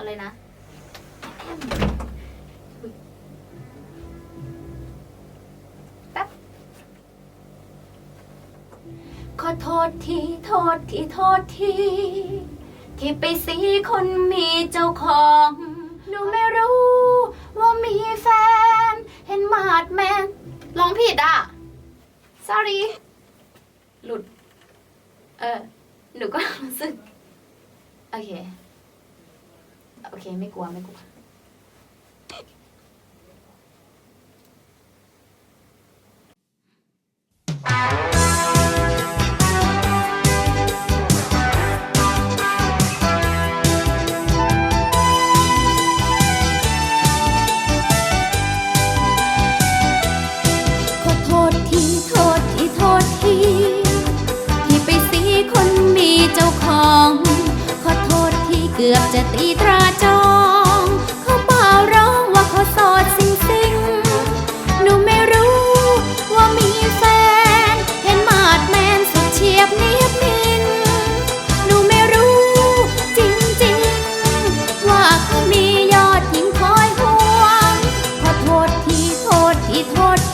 อะไรนะตั๊ขอโทษทีโทษทีโทษทีที่ไปสีคนมีเจ้าของหนูไม่รู้ ว่ามีแฟน เห็นมาดแมนร้องผิดอะ sorry หลุด เออ หนูก็รู้สึก โอเค โอเคไม่กลัวไม่กลัว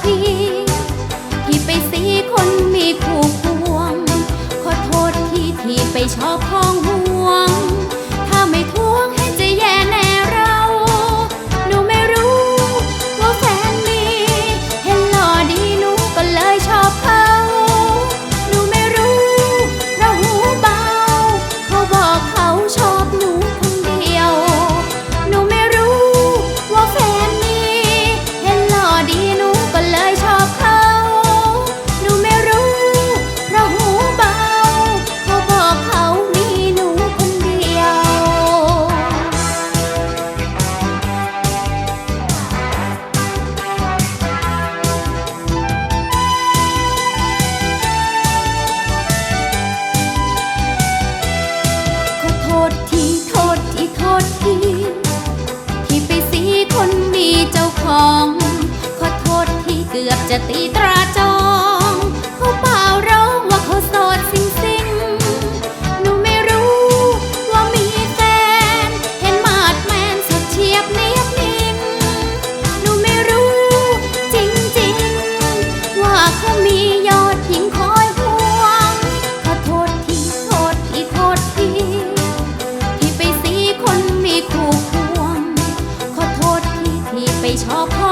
ที่ไปสีคนมีคู่ควง ขอโทษที่ที่ไปชอบพ้อง ดีเจ้าของ ขอโทษที่เกือบจะตีตราเจ้า talk.